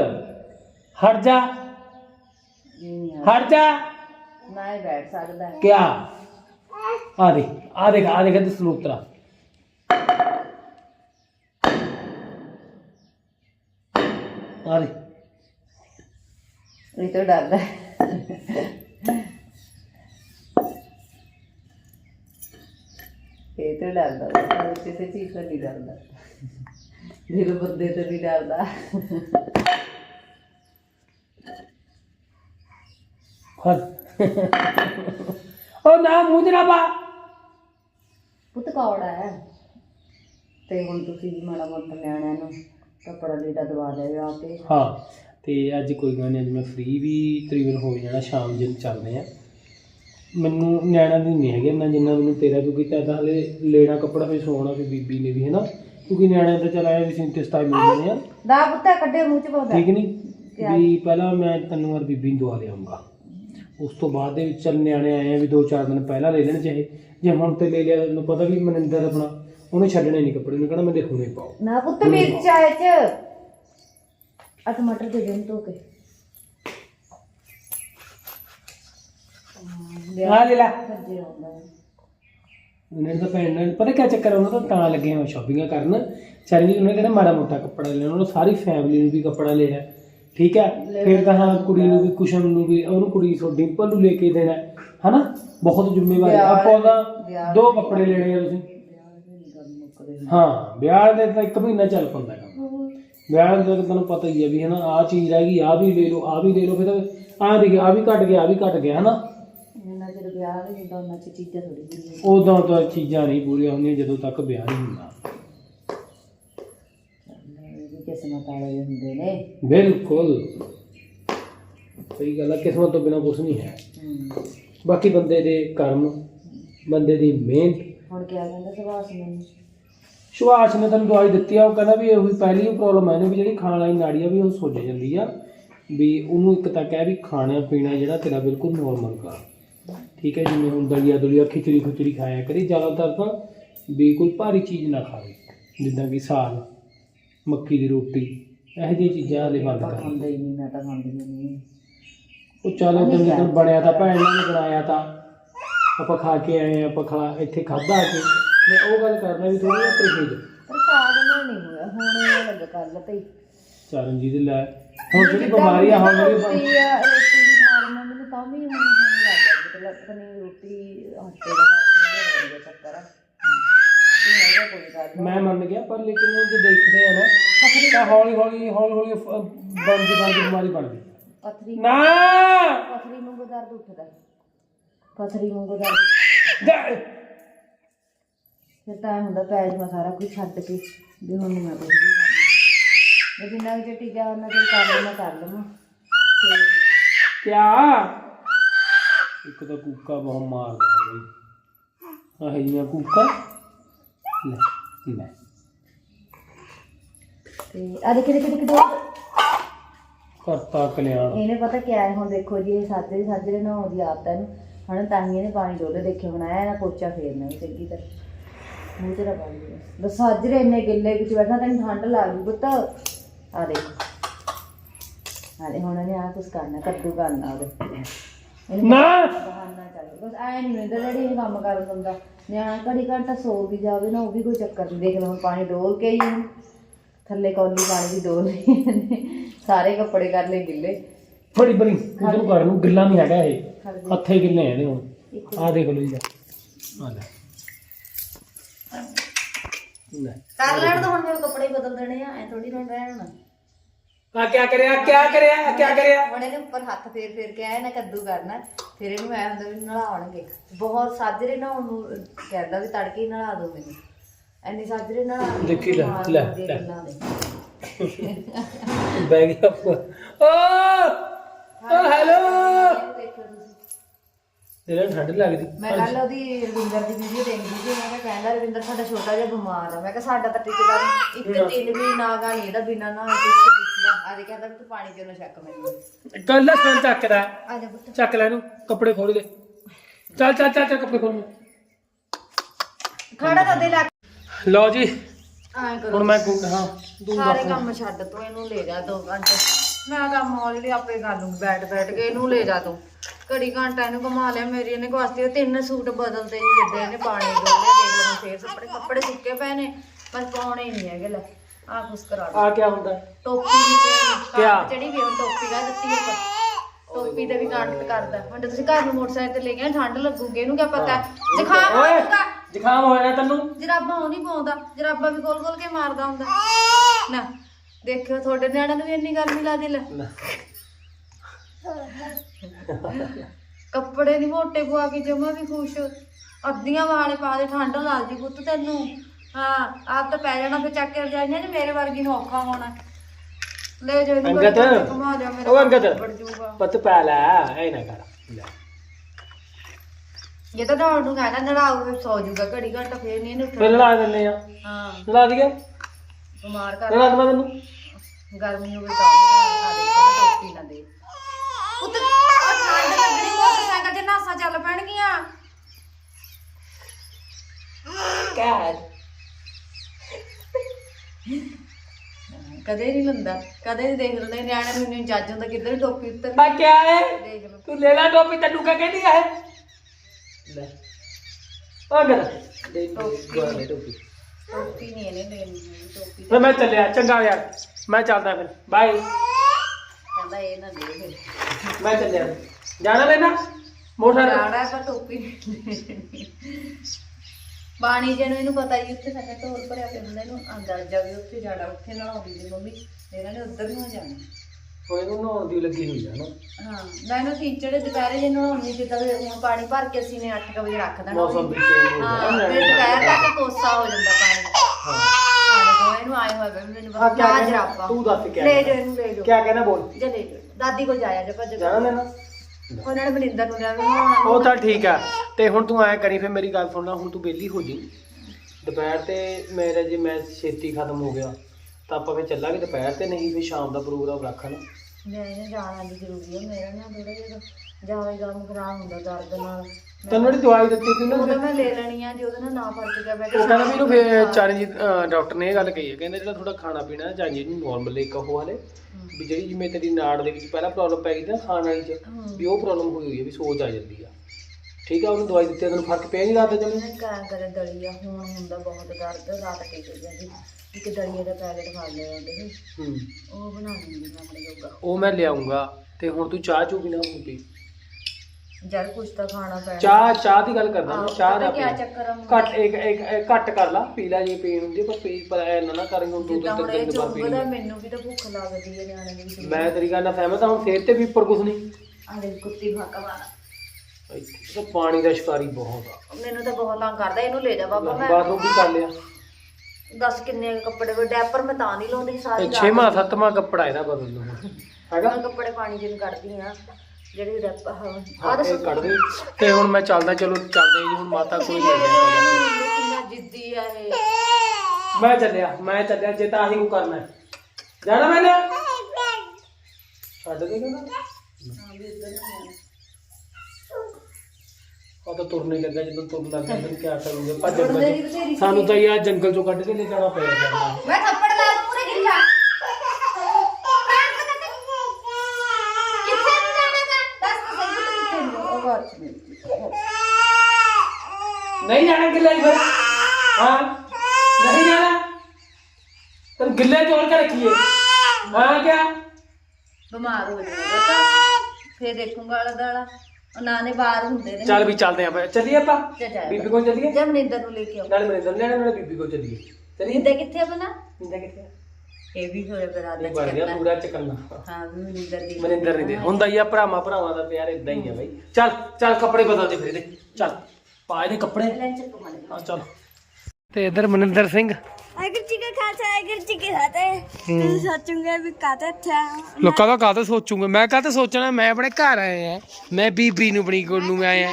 [SPEAKER 1] ਹਟ ਜਾ।
[SPEAKER 2] ਨਹੀਂ ਆ।
[SPEAKER 1] ਹਟ ਜਾ।
[SPEAKER 2] ਨਾ ਹੀ ਬੈਠ ਸਕਦਾ। ਹੈ
[SPEAKER 1] ਕਿਆ? ਆ ਦੇ ਆ ਦੇਖ ਆ ਦੇਖ ਤੇ ਸਲੂਤਰਾ ਆ ਦੇ
[SPEAKER 2] ਇਹ ਤਾਂ ਡਰਦਾ। ਹੈ। ਇਹ ਤੇ ਡਰਦਾ ਉਹ ਕਿਸੇ ਚੀਜ਼ ਤੋਂ ਨਹੀਂ ਡਰਦਾ। ਦਿਲ ਬੰਦੇ ਤੋਂ ਨਹੀਂ ਡਰਦਾ।
[SPEAKER 1] ਫੜ ਉਹ ਨਾ ਮੂੰਹ ਚ ਨਾ ਪਾ।
[SPEAKER 2] ਪੁੱਤ ਕੌੜਾ ਹੈ ਤੇ ਹੁਣ ਤੁਸੀਂ ਵੀ ਮਾੜਾ ਮੋਟਾ ਨਿਆਣਿਆਂ ਨੂੰ ਕੱਪੜਾ ਲੀੜਾ ਦਵਾ ਲਿਓ ਆ ਕੇ।
[SPEAKER 1] ਹਾਂ ਤੇ ਅੱਜ ਕੋਈ ਗੱਲ ਨਹੀਂ ਅੱਜ ਮੈਂ ਫ੍ਰੀ ਵੀ ਤਕਰੀਬਨ ਹੋ ਜਾਣਾ ਸ਼ਾਮ ਜਿੰਨ ਚੱਲਦੇ ਆ। ਮੈਨੂੰ ਨਿਆਣਾ ਦੀ ਨਹੀਂ ਹੈਗੇ ਨਾ ਜਿੰਨਾ ਮੈਨੂੰ ਤੇਰਾ ਕਿਉਂਕਿ ਤਾਂ ਤਾਂ ਹਲੇ ਲੈਣਾ ਕੱਪੜਾ ਫਿਰ ਸੋਣਾ ਵੀ ਬੀਬੀ ਨੇ ਵੀ ਹੈ ਨਾ ਕਿਉਂਕਿ ਨਿਆਣਿਆਂ ਦਾ ਚਲ ਆਇਆ ਵੀ ਸਿੰਤੇ ਸਤਾਈ ਮਿਲ ਜਾਣੇ ਆ।
[SPEAKER 2] ਦਾ ਪੁੱਤਾ ਕੱਢੇ ਮੂੰਹ ਚ ਪਾਉਂਦਾ
[SPEAKER 1] ਠੀਕ ਨਹੀਂ ਵੀ ਪਹਿਲਾਂ ਮੈਂ ਤੈਨੂੰ ਔਰ ਬੀਬੀ ਨੂੰ ਦਵਾ ਲਿਆਉਂਗਾ ਉਸ ਤੋਂ ਬਾਅਦ ਦੇ ਵਿੱਚ ਚੱਲ ਨਿਆਣੇ ਆਏ ਆ ਵੀ 2-4 ਦਿਨ ਪਹਿਲਾਂ ਲੈ ਲੈਣ ਚਾਹੇ। ਜੇ ਹੁਣ ਤੇ ਲੈ ਲਿਆ ਤੈਨੂੰ ਪਤਾ ਵੀ ਮਨਿੰਦਰ ਆਪਣਾ ਉਹਨੇ ਛੱਡਣੇ ਨਹੀਂ ਕੱਪੜੇ ਨੂੰ ਕਹਿਣਾ ਮੈਂ ਹੁਣੇ ਪਾਓ।
[SPEAKER 2] ਨਾ ਪੁੱਤ ਮਿਰਚ ਆਏ ਚ। ਆ ਟਮਾਟਰ ਦੇ ਦੇਣ ਧੋ ਕੇ।
[SPEAKER 1] ਆ ਲੈ ਲੈ
[SPEAKER 2] ਸੱਜੇ ਆਉਂਦਾ ਹੈ।
[SPEAKER 1] ਉਹਨਾਂ ਦਾ ਭੈਣ ਨੇ ਪਤਾ ਕਿਆ ਚੱਕਰ ਆ, ਉਹਨਾਂ ਦਾ ਤਾਂ ਲੱਗੇ ਹੋਏ ਸ਼ਾਪਿੰਗਾਂ ਕਰਨ। ਚਾਰੀ ਉਹਨਾਂ ਕਹਿੰਦਾ ਮਾੜਾ ਮੋਟਾ ਕੱਪੜਾ ਲੈਣਾ ਉਹਨਾਂ ਨੂੰ ਸਾਰੀ ਫੈਮਿਲੀ ਨੂੰ ਵੀ ਕੱਪੜਾ ਲੈਣਾ ਠੀਕ ਹੈ ਫਿਰ ਤਾਂ ਹਾਂ ਕੁੜੀ ਨੂੰ ਵੀ ਕੁਸ਼ਨ ਨੂੰ ਵੀ ਉਹਨੂੰ ਕੁੜੀ ਸੋ ਡਿੰਪਲ ਨੂੰ ਲੈ ਕੇ ਦੇਣਾ ਹਨਾ? ਬਹੁਤ ਜ਼ਿੰਮੇਵਾਰੀ।
[SPEAKER 2] ਵਿਆਹ-
[SPEAKER 1] ਆਪਾਂ
[SPEAKER 2] ਵਿਆਹ
[SPEAKER 1] ਦੋ ਕੱਪੜੇ ਲੈਣੇ ਆ ਤੁਸੀਂ। ਹਾਂ ਵਿਆਹ ਦੇ ਤਾਂ ਇੱਕ ਮਹੀਨਾ ਚੱਲ ਪੰਦਾ ਕੰਮ। ਵਿਆਹ ਦੇ ਤਾਂ ਤੁਹਾਨੂੰ ਪਤਾ ਹੀ ਹੈ ਵੀ ਹਨਾ ਆ ਚੀਜ਼ ਰਹਿ ਗਈ ਆ ਵੀ ਲੈ ਲਓ ਆ ਵੀ ਲੈ ਲਓ ਫਿਰ ਤਾਂ ਆ ਦੇਖ ਆ ਵੀ ਘਟ ਗਿਆ ਆ ਵੀ ਘਟ ਗਿਆ ਹਨਾ?
[SPEAKER 2] ਇਹਨਾਂ ਚਿਰ ਵਿਆਹ ਨਹੀਂ ਹੁੰਦਾ ਉਹਨਾਂ ਚ ਚੀਜ਼ਾਂ ਥੋੜੀ ਜਿਹੀ
[SPEAKER 1] ਉਦੋਂ ਤਾਂ ਚੀਜ਼ਾਂ ਨਹੀਂ ਪੂਰੀਆਂ ਹੁੰਦੀਆਂ ਜਦੋਂ ਤੱਕ ਵਿਆਹ ਨਹੀਂ ਹੁੰਦਾ।
[SPEAKER 2] ਇਹ ਵੀ ਕਿਸਮਤ ਵਾਲੇ ਹੀ ਹੁੰਦੇ ਨੇ।
[SPEAKER 1] ਬਿਲਕੁਲ। ਸਹੀ ਗੱਲ ਹੈ ਕਿਸਮਤ ਤੋਂ ਬਿਨਾ ਕੁਝ ਨਹੀਂ ਹੈ।
[SPEAKER 2] ਹਮ।
[SPEAKER 1] ਬਾਕੀ ਬੰਦੇ ਦੇ ਕਰਮ ਬੰਦੇ ਦੀ ਮਿਹਨਤ।
[SPEAKER 2] ਹੁਣ ਕਿਆ ਕਹਿੰਦਾ ਸੁਭਾਸ਼ ਮੈਨੂੰ
[SPEAKER 1] ਸੁਭਾਸ਼ ਨੇ ਤੈਨੂੰ ਦਵਾਈ ਦਿੱਤੀ ਆ ਉਹ ਕਹਿੰਦਾ ਵੀ ਉਹੀ ਪਹਿਲੀ ਪ੍ਰੋਬਲਮ ਹੈ ਇਹਨੂੰ ਵੀ ਜਿਹੜੀ ਖਾਣ ਵਾਲੀ ਨਾੜੀ ਆ ਵੀ ਉਹ ਸੁੱਜ ਜਾਂਦੀ ਆ। ਵੀ ਉਹਨੂੰ ਇੱਕ ਤਾਂ ਕਹਿ ਵੀ ਖਾਣਾ ਪੀਣਾ ਜਿਹੜਾ ਤੇਰਾ ਬਿਲਕੁਲ ਨੋਰਮਲ ਕਰ ਠੀਕ ਹੈ ਜਿਵੇਂ ਹੁਣ ਦਲੀਆ ਦੁਲੀਆ ਖਿਚੜੀ ਖੁਚੜੀ ਖਾਇਆ ਕਰੀ ਜ਼ਿਆਦਾਤਰ ਤਾਂ ਕੋਈ ਭਾਰੀ ਚੀਜ਼ ਨਾ ਖਾਵੇ ਜਿੱਦਾਂ ਕਿ ਸਾਗ ਮੱਕੀ ਦੀ ਰੋਟੀ ਇਹੋ ਜਿਹੀਆਂ ਚੀਜ਼ਾਂ ਹਲੇ ਬੰਦ
[SPEAKER 2] ਆਪਾਂ
[SPEAKER 1] ਕਰ
[SPEAKER 2] ਖਾਂਦੇ ਹੀ ਨਹੀਂ ਮੈਂ ਤਾਂ ਖਾਂਦੀ ਹੀ ਨਹੀਂ।
[SPEAKER 1] ਉਹ ਚਲੋ ਤੈਨੂੰ ਜਦੋਂ ਬਣਿਆ ਤਾਂ ਭੈਣ ਨੇ ਬਣਾਇਆ ਤਾਂ ਆਪਾਂ ਖਾ ਕੇ ਆਏ ਹਾਂ, ਆਪਾਂ ਖਾ ਇੱਥੇ ਖਾਧਾ ਕੇ। ਮੈਂ ਉਹ ਗੱਲ ਕਰਨਾ ਵੀ ਥੋੜੀ ਜਿਹੀ ਪਰਹੇਜ਼।
[SPEAKER 2] ਪਰ ਸਾਗ ਨਾਲ ਨਹੀਂ ਹੋਇਆ ਹੁਣ ਇਹ ਲੱਗ ਕੱਲ ਤੇ ਹੀ।
[SPEAKER 1] ਚਰਨਜੀਤ ਲੈ ਹੁਣ ਜਿਹੜੀ ਬਿਮਾਰੀ ਆ ਹੁਣ ਜਿਹੜੀ
[SPEAKER 2] ਰੋਟੀ ਆ ਰੋਟੀ ਦੀ ਖਾਣ ਨਾਲ ਮੈਨੂੰ ਤਾਂ ਵੀ ਹੁਣ ਹੋਣ ਰੋਟੀ ਦਾ ਖਾਣ ਹੋ ਚੱਕਰ ਆ ਹੈਗਾ ਕੋਈ ਗੱਲ
[SPEAKER 1] ਮੈਂ ਮੰਨ ਗਿਆ ਪਰ ਲੇਕਿਨ ਉਹ ਜੇ ਦੇਖਦੇ ਆ ਨਾ ਤਾਂ ਹੌਲੀ ਹੌਲੀ ਹੌਲੀ ਹੌਲੀ ਅਹ ਬਣਦੀ ਬਣਦੀ ਬਿਮਾਰੀ ਬਣਦੀ
[SPEAKER 2] ਪਥਰੀ
[SPEAKER 1] ਨਾ!
[SPEAKER 2] ਪਥਰੀ ਨੂੰ ਦਰਦ ਉੱਠਦਾ ਪਥਰੀ ਨੂੰ ਦਰਦ।
[SPEAKER 1] ਜਾ-
[SPEAKER 2] ਫਿਰ ਤਾਂ ਐਂ ਹੁੰਦਾ ਪੈਜ ਮੈਂ ਸਾਰਾ ਕੁਝ ਛੱਡ ਕੇ ਵੀ ਹੁਣ ਮੈਂ ਕੁਝ ਵੀ ਕਰਨਾ। ਮੈਂ ਜਿੰਨਾ ਕਿ ਟਿਕਿਆ ਉਹਨਾਂ ਚਿਰ ਕਰ ਲੈਣਾ ਕਰ ਲਵਾਂ।
[SPEAKER 1] ਕਿਆ? ਇੱਕ ਤਾਂ ਕੂਕਾ ਬਹੁਤ ਮਾਰਦਾ ਹੈ ਬਈ। ਆਹ ਜੀਆਂ ਕੂਕਾ। ਲੈ ਲੈ।
[SPEAKER 2] ਤੇ ਆ ਦੇਖੇ ਦੇਖੇ ਦੇਖੇ
[SPEAKER 1] ਕਰਤਾ ਕਲਿਆਣ।
[SPEAKER 2] ਇਹਨੇ ਪਤਾ ਕਿਆ ਹੈ? ਹੁਣ ਦੇਖੋ ਜੀ ਇਹ ਸਾਜਰੇ ਸਾਜਰੇ ਨਹਾਉਣ ਦੀ ਆਦਤ ਹੈ ਇਹਨੂੰ। ਹੁਣ ਤਾਂ ਹੀ ਇਹਨੇ ਪਾਣੀ ਡੋਲੇ ਦੇਖੇ ਬਣਾਇਆ ਨਾ ਪੋਚਾ ਫੇਰਨਾ ਵੀ ਚੰਗੀ ਤਰ੍ਹਾਂ। ਮੂੰਹ ਤੇ ਰਗੜ ਲਿਆ ਬਸ ਸਾਜਰੇ ਇੰਨੇ ਗਿੱਲੇ ਵਿੱਚ ਬੈਠਾ ਤੈਨੂੰ ਠੰਡ ਲੱਗ ਗਈ ਪੁੱਤ। ਆ ਦੇਖ। ਦੇ ਹੁਣ ਇਹਨੇ ਆ ਕੁਛ ਕਰਨਾ ਕੱਦੂ ਕਰਨਾ ਉਹਦੇ
[SPEAKER 1] ਨਾ।
[SPEAKER 2] ਬਹਾਨਾ ਚੱਲ ਬਸ ਐ ਨਹੀਂ ਹੁੰਦਾ ਜਿਹੜੀ ਇਹ ਕੰਮ ਕਰਨ ਦਿੰਦਾ। ਨਿਆਣਾ ਘੜੀ ਘੰਟਾ ਸੋ ਵੀ ਜਾਵੇ ਨਾ ਉਹ ਵੀ ਕੋਈ ਚੱਕਰ ਨਹੀਂ ਦੇਖ ਲਓ ਹੁਣ ਪਾਣੀ ਡੋਲ ਕੇ ਹੀ ਇਹਨੂੰ। ਥੱਲੇ ਕੌਲੀ ਪਾਣੀ ਦੀ ਡੋਲ ਲਈ ਇਹਨੇ। ਸਾਰੇ ਕੱਪੜੇ ਕਰ ਲਏ ਗਿੱਲੇ।
[SPEAKER 1] ਉਧਰ ਕਰ ਨੂੰ। ਗਿੱਲਾ ਨਹੀਂ ਹੈਗਾ ਇਹ।
[SPEAKER 2] ਖੜ ਗਏ।
[SPEAKER 1] ਹੱਥੇ ਗਿੱਲੇ ਆ ਇਹਦੇ ਹੁਣ। ਆ ਦੇਖ ਲਓ ਜੀ ਆ ਲੈ। ਲੈ।
[SPEAKER 2] ਕਰ ਲੈਣ ਤਾਂ ਹੁਣ ਮੇਰੇ ਕੱਪੜੇ ਬਦਲ ਦੇਣੇ ਆ। ਐ ਥੋੜੀ ਹੁਣ ਰਹਿਣ
[SPEAKER 1] ਆ ਕਿਆ ਕਰਿਆ ਕਿਆ ਕਰਿਆ ਕਿਆ ਕਰਿਆ?
[SPEAKER 2] ਹੁਣ ਇਹਦੇ ਉੱਪਰ ਹੱਥ ਫੇਰ ਫੇਰ ਕੇ ਆਇਆ ਨਾ ਕੱਦੂ ਕਰਨਾ। ਫਿਰ ਇਹਨੂੰ ਐ ਹੁੰਦਾ ਵੀ ਨਲਾਉਣਗੇ। ਬਹੁਤ ਸਾਜਰੇ ਨਹਾਉਣ ਨੂੰ ਕਹਿੰਦਾ ਵੀ ਤੜਕੇ ਹੀ ਨਲਾ ਦੋ ਮੈਨੂੰ। ਐਨੀ ਸਾਜਰੇ ਨਲਾ
[SPEAKER 1] ਦੇਖੀ ਲੈ,
[SPEAKER 2] ਮਾਰ
[SPEAKER 1] ਲੈ,
[SPEAKER 2] ਦਿੰਦੀ ਆ
[SPEAKER 1] ਲੈ।
[SPEAKER 2] ਗੱਲਾਂ ਦੇ।
[SPEAKER 1] ਬੈਗ ਓ! ਓ ਹੈਲੋ!
[SPEAKER 2] ਦੇਖੋ ਤੁਸੀਂ।
[SPEAKER 1] ਤੇਰੇ ਠੰਡ ਲੱਗਦੀ।
[SPEAKER 2] ਮੈਂ ਕੱਲ ਉਹਦੀ ਰਵਿੰਦਰ ਦੀ ਵੀਡੀਓ ਦੇਖਦੀ ਸੀ ਮੈਂ ਕਿਹਾ ਕਹਿੰਦਾ ਰਵਿੰਦਰ ਸਾਡਾ ਛੋਟਾ ਜਿਹਾ ਬਿਮਾਰ ਆ। ਮੈਂ ਕਿਹਾ ਸਾਡਾ ਤਾਂ ਟਿਕਦਾ ਨੀ। ਇੱਕ ਦਿਨ ਵੀ ਨਾਗਾ ਨਹੀਂ ਇਹਦਾ ਬਿਨਾਂ ਨਾ ਟਿਕ ਦੇ ਕਹਿੰਦਾ ਤੂੰ ਪਾਣੀ ਪੀਣ ਨੂੰ ਸ਼ੱਕ ਮੈਨੂੰ।
[SPEAKER 1] ਕੱਲ ਸਨ ਚੱਕਦਾ
[SPEAKER 2] ਆ ਜਾ ਪੁੱਤ।
[SPEAKER 1] ਚੱਕ ਲੈ ਇਹਨੂੰ ਕੱਪੜੇ ਖੋਲ ਦੇ। ਚੱਲ ਚੱਲ ਚੱਲ ਚੱਲ ਕੱਪੜੇ ਖੋਲ
[SPEAKER 2] ਖੜਾ ਤਾਂ ਦੇ ਲਾ।
[SPEAKER 1] ਲਓ ਜੀ
[SPEAKER 2] ਐਂ ਕਰੋ।
[SPEAKER 1] ਹੁਣ ਮੈਂ ਗੁੰਡ ਹਾਂ ਦੂੰ
[SPEAKER 2] ਸਾਰੇ ਕੰਮ ਛੱਡ ਤੂੰ ਇਹਨੂੰ ਲੈ ਜਾ ਦੋ ਘੰਟੇ। ਮੈਂ ਕੰਮ ਆਲਰੇਡੀ ਆਪੇ ਕਰ ਲੂੰ ਬੈਠ ਬੈਠ ਕੇ ਇਹਨੂੰ ਲੈ ਜਾ ਤੂੰ। ਘੜੀ ਘੰਟਾ ਇਹਨੂੰ ਘੁਮਾ ਲਿਆ ਮੇਰੀ ਇਹਨੇ ਵਾਸਤੇ ਤਿੰਨ ਸੂਟ ਬਦਲਦੇ ਹੀ ਜਿੱਦੇ ਇਹਨੇ ਪਾਣੀ ਡੋਲਿਆ ਦੇਖ ਲਓ ਫੇਰ ਕੱਪੜੇ ਕੱਪੜੇ ਸੁੱਕੇ ਪਏ ਨੇ ਬਸ ਪਾਉਣੇ ਹੀ ਨਹੀਂ ਹੈਗੇ ਲੈ। ਆ ਕੁਛ ਕਰਾ ਲਓ
[SPEAKER 1] ਆ ਕਿਆ ਹੁੰਦਾ?
[SPEAKER 2] ਟੋਪੀ ਵੀ ਤੇ
[SPEAKER 1] ਕਿਆ?
[SPEAKER 2] ਕਾਂਟ ਚੜੀ ਵੀ ਹੁਣ ਟੋਪੀ ਦਾ ਦਿੱਤੀ ਉੱਪਰ ਟੋਪੀ ਤੇ ਵੀ ਕਾਂਟ ਕਰਦਾ। ਹੁਣ ਜੇ ਤੁਸੀਂ ਘਰ ਨੂੰ ਮੋਟਰਸਾਈਕਲ ਤੇ ਲੈ ਗਏ ਠੰਡ ਲੱਗੂਗੀ ਇਹਨੂੰ ਕੀ ਪਤਾ? ਜ਼ੁਕਾਮ
[SPEAKER 1] ਓਏ
[SPEAKER 2] ਹੋਊਗਾ।
[SPEAKER 1] ਜ਼ੁਕਾਮ ਹੋ ਜਾਣਾ ਤੈਨੂੰ?
[SPEAKER 2] ਜਰਾਬਾਂ ਉਹ ਨਹੀਂ ਪਾਉਂਦਾ। ਜਰਾਬਾਂ ਵੀ ਖੋਲ ਖੋਲ ਕੇ ਮਾਰਦਾ ਹੁੰਦਾ। ਨਾ ਦੇਖਿਓ ਤੁਹਾਡੇ ਨਿਆਣਿਆਂ ਨੂੰ ਵੀ ਇੰਨੀ ਗਰਮੀ ਲੱਗਦੀ ਲੈ
[SPEAKER 1] ਲੈ।
[SPEAKER 2] ਕੱਪੜੇ ਨਹੀਂ ਮੋਟੇ ਪਵਾ ਕੇ ਜਮਾ ਵੀ ਖੁਸ਼। ਅੱਧੀਆਂ ਵਾਲੇ ਪਾ ਦੇ ਠੰਡ ਲੱਗਦੀ ਪੁੱਤ ਤੈਨੂੰ। ਹਾਂ ਆਪ ਤਾਂ ਪੈ ਜਾਣਾ ਫਿਰ ਚੱਕ ਕੇ ਰਜਾਈਆਂ ਜੇ ਮੇਰੇ ਵਰਗੀ ਨੂੰ ਔਖਾ ਹੋਣਾ। ਲੈ ਜਾ ਇਹਨੂੰ
[SPEAKER 1] ਅੰਗਦ,
[SPEAKER 2] ਘੁਮਾ ਜਾ ਮੇਰਾ
[SPEAKER 1] ਉਹ ਅੰਗਦ। ਪਤ ਪਾ ਲੈ ਐ ਨਾ ਕਰ ਲੈ।
[SPEAKER 2] ਜੇ ਤਾਂ ਨਹਾਉਣ ਨੂੰ ਕਹਿਣਾ ਨੜਾਓ ਫਿਰ ਸੌ ਜੂਗਾ ਘੜੀ ਘੰਟਾ ਫੇਰ ਨਹੀਂ ਇਹਨੂੰ
[SPEAKER 1] ਫਿਰ
[SPEAKER 2] ਉੱਠਣਾ
[SPEAKER 1] ਲਾ ਦਿੰਨੇ ਆ।
[SPEAKER 2] ਹਾਂ।
[SPEAKER 1] ਲਾ ਦਈਏ?
[SPEAKER 2] ਬਿਮਾਰ ਕਰ
[SPEAKER 1] ਲਾ ਦਵਾਂ ਤੈਨੂੰ।
[SPEAKER 2] ਗਰਮੀ ਹੋਵੇ ਤਾਂ ਆ ਦੇ ਟੋਪੀ ਨਾ ਦੇ। ਪੁੱਤ ਆ ਠੰਡ ਲੱਗਣੀ ਮੋਟਰਸਾਈਕਲ ਤੇ ਨਾਸਾਂ ਚੱਲ ਪੈਣਗੀਆਂ। ਕਹਿ ਕਦੇ ਨਹੀਂ ਲੰਦਾ ਕਦੇ ਨਹੀਂ ਦੇਖ ਲੈਂਦੇ ਨਿਆਣੇ ਨੂੰ ਨਹੀਂ ਜੱਜ ਹੁੰਦਾ ਕਿੱਧਰ ਟੋਪੀ ਉੱਤਰ
[SPEAKER 1] ਆ ਕਿਆ ਹੈ
[SPEAKER 2] ਦੇਖ ਲਓ।
[SPEAKER 1] ਤੂੰ ਲੈ ਲੈ ਟੋਪੀ ਤੈਨੂੰ ਕਾ ਕਹਿੰਦੀ ਹੈ ਲੈ। ਆ ਕਰ ਦੇ ਟੋਪੀ ਟੋਪੀ।
[SPEAKER 2] ਟੋਪੀ ਨਹੀਂ ਇਹਨੇ ਲੈਣੀ ਟੋਪੀ।
[SPEAKER 1] ਫਿਰ ਮੈਂ ਚੱਲਿਆ। ਚੰਗਾ ਯਾਰ। ਮੈਂ ਚੱਲਦਾ ਫਿਰ। ਬਾਏ
[SPEAKER 2] ਕਹਿੰਦਾ ਇਹ ਨਾ ਦੇ ਫਿਰ।
[SPEAKER 1] ਮੈਂ ਚੱਲਿਆ। ਜਾਣਾ ਲੈਣਾ ਮੋਟਰ।
[SPEAKER 2] ਰਾੜਾ ਪਰ ਟੋਪੀ ਬਾਣੀ ਜੀ ਨੂੰ ਇਹਨੂੰ ਪਤਾ ਹੀ ਉੱਥੇ ਸਾਡਾ ਢੋਲ ਭਰਿਆ ਪਿਆ ਹੁੰਦਾ ਇਹਨੂੰ ਅੰਦਰ ਜਾਵੇ ਉੱਥੇ ਜਾਣਾ ਉੱਥੇ ਨਹਾਉਂਦੀ ਦੀ ਮੰਮੀ ਇਹਨਾਂ ਨੇ ਉੱਧਰ ਨੂੰ ਜਾਣਾ।
[SPEAKER 1] ਕੋਈ ਨੂੰ ਨਹਾਉਣ ਦੀ ਲੱਗੀ ਹੋਈ ਆ ਨਾ।
[SPEAKER 2] ਹਾਂ ਮੈਂ ਇਹਨੂੰ ਟੀਚਰ ਦੁਪਹਿਰੇ ਜੇ ਨਹਾਉਣੀ ਜਿੱਦਾਂ ਵੀ ਹੁਣ ਪਾਣੀ ਭਰ ਕੇ ਅਸੀਂ ਨੇ 8 ਵਜੇ ਰੱਖ ਦੇਣਾ
[SPEAKER 1] ਮੌਸਮ ਵੀ। ਚੇਂਜ ਹੋ
[SPEAKER 2] ਹਾਂ
[SPEAKER 1] ਗਿਆ
[SPEAKER 2] ਫਿਰ ਦੁਪਹਿਰ ਤੱਕ ਕੋਸਾ ਹੋ ਜਾਂਦਾ ਪਾਣੀ।
[SPEAKER 1] ਹਾਂ।
[SPEAKER 2] ਹਾਂ ਦੇਖੋ ਇਹਨੂੰ ਆਏ ਹੋਏ ਵੇ ਮੈਨੂੰ ਪਤਾ
[SPEAKER 1] ਕਿਆ
[SPEAKER 2] ਜਾ
[SPEAKER 1] ਕਹਿਣਾ?
[SPEAKER 2] ਜਰਾਪਾ
[SPEAKER 1] ਤੂੰ ਦੱਸ ਕਿਆ
[SPEAKER 2] ਲੈ? ਜਾ ਇਹਨੂੰ ਲੈ ਜਾ
[SPEAKER 1] ਕਿਆ ਕਹਿਣਾ ਬੋਲ?
[SPEAKER 2] ਜਾ ਲੈ ਜਾ ਦਾਦੀ ਕੋਲ ਜਾਇਆ ਜਾ ਭੱਜ
[SPEAKER 1] ਜਾਣਾ ਲੈਣਾ
[SPEAKER 2] ਉਹਨਾਂ ਨੇ ਨੂੰ
[SPEAKER 1] ਉਹ ਤਾਂ ਠੀਕ ਆ। ਤੇ ਹੁਣ ਤੂੰ ਐ ਕਰੀ ਫਿਰ ਮੇਰੀ ਗੱਲ ਸੁਣ ਲੈ ਹੁਣ ਤੂੰ ਵਿਹਲੀ ਹੋ ਜੀ। ਦੁਪਹਿਰ ਤੇ ਮੇਰਾ ਜੇ ਮੈਂ ਛੇਤੀ ਖਤਮ ਹੋ ਗਿਆ। ਤਾਂ ਆਪਾਂ ਫਿਰ ਚੱਲਾਂਗੇ ਦੁਪਹਿਰ ਤੇ ਨਹੀਂ ਫਿਰ ਸ਼ਾਮ ਦਾ ਪ੍ਰੋਗਰਾਮ ਰੱਖ ਲਾ
[SPEAKER 2] ਮੈਂ ਜਾਣਾ ਵੀ ਜ਼ਰੂਰੀ ਹੈ ਮੇਰਾ ਨਾ ਥੋੜਾ ਜਿਹਾ ਜਾਵੇਗਾ ਨੂੰ ਖਰਾਬ ਹੁੰਦਾ ਦਰਦ ਨਾਲ।
[SPEAKER 1] ਤੈਨੂੰ ਜਿਹੜੀ ਦਵਾਈ ਦਿੱਤੀ ਸੀ ਨਾ
[SPEAKER 2] ਉਹ ਤਾਂ ਮੈਂ ਲੈ ਲੈਣੀ ਆ ਜੇ ਉਹਦੇ ਨਾਲ ਨਾ ਫ਼ਰਕ ਪਿਆ ਮੈਂ
[SPEAKER 1] ਉਹ ਕਹਿੰਦਾ ਵੀ ਇਹਨੂੰ ਫਿਰ ਚਰਨਜੀਤ ਅਹ ਡਾਕਟਰ ਨੇ ਇਹ ਗੱਲ ਕਹੀ ਹੈ ਕਹਿੰਦਾ ਜਿਹੜਾ ਥੋੜਾ ਖਾਣਾ ਪੀਣਾ ਚਾਹੀਏ ਇਹਨੂੰ ਨਾਰਮਲ ਇੱਕ ਉਹ ਹਲੇ ਵੀ ਜਿਹੜੀ ਜਿਵੇਂ ਤੇਰੀ ਨਾੜ ਦੇ ਵਿੱਚ ਪਹਿਲਾਂ ਪ੍ਰੋਬਲਮ ਪੈ ਗਈ ਸੀ ਨਾ ਖਾਣ ਵਾਲੀ ਚ
[SPEAKER 2] ਹਮ।
[SPEAKER 1] ਵੀ ਉਹ ਪ੍ਰੋਬਲਮ ਹੋਈ ਹੋਈ ਹੈ ਵੀ ਸੋਜ ਆ ਜਾਂਦੀ ਆ। ਠੀਕ ਆ ਉਹਨੂੰ ਦਵਾਈ ਦਿੱਤੀ ਆ, ਤੈਨੂੰ ਫ਼ਰਕ ਪਿਆ ਨਹੀਂ ਰਾਤ ਜਮੇ?
[SPEAKER 2] ਉਹਨੇ ਕਾਂ ਕਰੇ ਦਲੀਆ ਹੁਣ ਹੁੰਦਾ ਬਹੁਤ ਦਰਦ ਰਾਤ ਕੇ ਹੋ ਜਾਂਦੀ ਇੱਕ ਦਲੀਏ ਦਾ ਪੈਕੇਟ ਖਾ ਲਿਆ ਉਹਦੇ
[SPEAKER 1] ਹੂੰ।
[SPEAKER 2] ਉਹ ਬਣਾ ਲੈਂਦੀ ਮੈਂ ਆਪਣੇ ਜੋਗਾ।
[SPEAKER 1] ਉਹ ਮੈਂ ਲਿਆਉਂਗਾ ਤੇ ਹੁਣ ਤੂੰ ਚਾਹ ਚੂ ਬਿਨਾ ਹੁਣ ਪੀ
[SPEAKER 2] ਜਦ ਕੁਛ ਤਾਂ ਖਾਣਾ ਪੈਣਾ।
[SPEAKER 1] ਚਾਹ ਚਾਹ ਦੀ ਗੱਲ ਕਰਦਾ ਮੈਂ ਚਾਹ ਦਾ
[SPEAKER 2] ਕੀ। ਚੱਕਰ ਆ
[SPEAKER 1] ਘੱਟ ਇੱਕ ਇੱਕ ਇੱਕ ਘੱਟ ਕਰ ਲਾ ਪੀ ਲੈ ਜੇ ਪੀਣ ਹੁੰਦੀ ਆ, ਪਰ ਪੀ ਪਰ ਐ ਨਾ ਨਾ ਕਰੀ ਹੁਣ ਤੂੰ
[SPEAKER 2] ਜਿੱਦਾਂ
[SPEAKER 1] ਤਾਂ
[SPEAKER 2] ਹੁਣ ਇਹ
[SPEAKER 1] ਤਿੰਨ ਵਾਰ ਪੀ ਲਈ।
[SPEAKER 2] ਮੈਨੂੰ ਵੀ ਤਾਂ ਭੁੱਖ ਲੱਗਦੀ ਹੈ ਨਿਆਣੇ ਦੀ ਵੀ
[SPEAKER 1] ਮੈਂ ਤੇਰੀ ਗੱਲ ਨਾਲ ਸਹਿਮਤ ਹਾਂ ਹੁਣ ਸਿਹਤ ਤੇ ਵੀ ਉੱਪਰ ਕੁਛ ਨਹੀਂ।
[SPEAKER 2] ਆਲੇ ਕੁੱਤੀ ਭਾਕਾ ਵਾਲਾ
[SPEAKER 1] ਇੱਥੇ ਤਾਂ ਪਾਣੀ ਦਾ ਸ਼ਿਕਾਰੀ ਬਹੁਤ ਆ।
[SPEAKER 2] ਮੈਨੂੰ ਤਾਂ ਬਹੁਤ ਤੰਗ ਕਰਦਾ ਇਹਨੂੰ ਲੈ ਜਾ ਬਾਬਾ ਮੈਂ
[SPEAKER 1] ਬਾਥਰੂਮ ਵੀ ਕਰ ਲਿਆ?
[SPEAKER 2] ਦੱਸ ਕਿੰਨੇ ਕੁ ਕੱਪੜੇ ਵੇ ਡੈਪਰ ਮੈਂ ਤਾਂ ਨਹੀਂ ਲਾਉਂਦੀ ਸਾਰੀ
[SPEAKER 1] ਇਹ
[SPEAKER 2] ਰਾਤ
[SPEAKER 1] ਛੇਵਾਂ ਸੱਤਵਾਂ ਕੱਪੜਾ ਇਹਦਾ ਬਦਲ ਲੂ ਹੈਗਾ?
[SPEAKER 2] ਮੈਂ ਕੱਪੜੇ ਪਾਣੀ ਜਿਹਨੂੰ ਕੱਢਦੀ ਆ ਜਿਹੜੇ ਡੈਪਰ ਆ
[SPEAKER 1] ਹਾਂ,
[SPEAKER 2] ਦੱਸ
[SPEAKER 1] ਇਹ ਕੱਢ ਦੇ। ਤੇ ਹੁਣ ਮੈਂ ਚੱਲਦਾ ਚਲੋ ਚੱਲਦੇ ਜੀ ਹੁਣ ਮਾਤਾ ਕੋਈ ਲੈ ਜਾ
[SPEAKER 2] ਕਿੰਨਾ ਜਿੱਦੀ ਆ ਇਹ।
[SPEAKER 1] ਮੈਂ ਚੱਲਿਆ ਮੈਂ ਚੱਲਿਆ ਜੇ ਤਾਂ ਆਹੀ ਨੂੰ ਕਰਨਾ ਹੈ। ਜਾਣਾ ਮੈਨੇ ਛੱਡ ਦੇ ਕਹਿੰਦਾ ਉਹ ਤਾਂ ਤੁਰਨੇ ਲੱਗਾ ਜਦੋਂ ਤੁਰਨ ਲੱਗ ਗਿਆ ਫਿਰ ਕੀ ਕਰੂਗੇ। ਭੱਜ
[SPEAKER 2] ਤੁਰਨੇ ਦੀ
[SPEAKER 1] ਭੱਜ
[SPEAKER 2] ਬਥੇਰੀ
[SPEAKER 1] ਸਾਨੂੰ ਤਾਂ ਯਾਰ ਜੰਗਲ ਚੋਂ ਕੱਢ ਕੇ ਲੈ ਜਾਣਾ ਪਿਆ ਕਰਨਾ
[SPEAKER 2] ਮੈਂ ਥੱਪੜ ਲਾ ਦੂੰ ਪੂਰੇ ਗਿੱਲਾ ਕਿੱਥੇ ਨੂੰ ਜਾਣਾ ਤਾ ਦੱਸ ਤਾਂ ਸਹੀ ਕਿੱਥੇ ਨੂੰ ਉਹ ਬਾਤ ਨਹੀਂ
[SPEAKER 1] ਨਹੀਂ ਜਾਣਾ ਗਿੱਲੇ ਹੀ ਫਿਰ। ਹਾਂ। ਨਹੀਂ ਜਾਣਾ। ਤੈਨੂੰ ਗਿੱਲੇ ਚੋਲ ਕੇ ਰੱਖੀਏ? ਹਾਂ ਕਿਆ?
[SPEAKER 2] ਬਿਮਾਰ ਹੋ ਜਾਊਗਾ ਤਾਂ ਫੇਰ ਦੇਖੂੰਗਾ ਆਲਾ ਦਾਲਾ। ਉਹ ਨਾਨੇ ਬਾਹਰ ਹੁੰਦੇ ਨੇ।
[SPEAKER 1] ਚੱਲ ਵੀ ਚੱਲਦੇ ਆਪਾਂ। ਚੱਲੀਏ ਆਪਾਂ? ਬੀਬੀ ਕੋਲ ਚੱਲੀਏ?
[SPEAKER 2] ਜਦ ਮਨਿੰਦਰ ਨੂੰ ਲੈ ਕੇ ਆਓ।
[SPEAKER 1] ਨਾਲ ਮਨਿੰਦਰ ਲੈਣਾ ਨਾਲ ਬੀਬੀ ਕੋਲ ਚੱਲੀਏ। ਚੱਲੀਏ?
[SPEAKER 2] ਮਨਿੰਦਰ ਕਿੱਥੇ ਆ ਬਣਾ
[SPEAKER 1] ਮਨਿੰਦਰ ਕਿੱਥੇ ਆ?
[SPEAKER 2] ਇਹ ਵੀ ਹੋਇਆ
[SPEAKER 1] ਇਹ ਬਣ ਗਿਆ ਪੂਰਾ ਚਕੰਨਾ
[SPEAKER 2] ਹਾਂ ਵੀ ਮਨਿੰਦਰ ਦੀ
[SPEAKER 1] ਮਨਿੰਦਰ ਨਹੀਂ ਦੇ। ਹੁੰਦਾ ਹੀ ਆ ਭਰਾਵਾਂ ਭਰਾਵਾਂ ਦਾ ਪਿਆਰ ਇਦਾਂ ਹੀ ਆ ਬਾਈ। ਚੱਲ ਚੱਲ ਕੱਪੜੇ ਬਦਲ ਦੇ ਫਿਰ ਚੱਲ। ਪਾਏ ਨੇ ਕੱਪੜੇ। ਤੇ ਇਧਰ ਮਨਿੰਦਰ ਸਿੰਘ।
[SPEAKER 3] ਅਗਰ ਜੀ ਕਾ ਖਾਤਾ ਅਗਰ ਜੀ ਕੀ ਖਾਤਾ ਤੇ ਸੋਚੂਗਾ ਵੀ ਕਾਤੇ ਅੱਛਾ
[SPEAKER 1] ਲੋਕਾਂ ਦਾ ਕਾਤੇ ਸੋਚੂਗਾ? ਮੈਂ ਕਾਤੇ ਸੋਚਣਾ? ਮੈਂ ਆਪਣੇ ਘਰ ਆਇਆ ਮੈਂ ਬੀਬੀ ਨੂੰ ਬਣੀ ਕੋਲ ਨੂੰ ਆਇਆ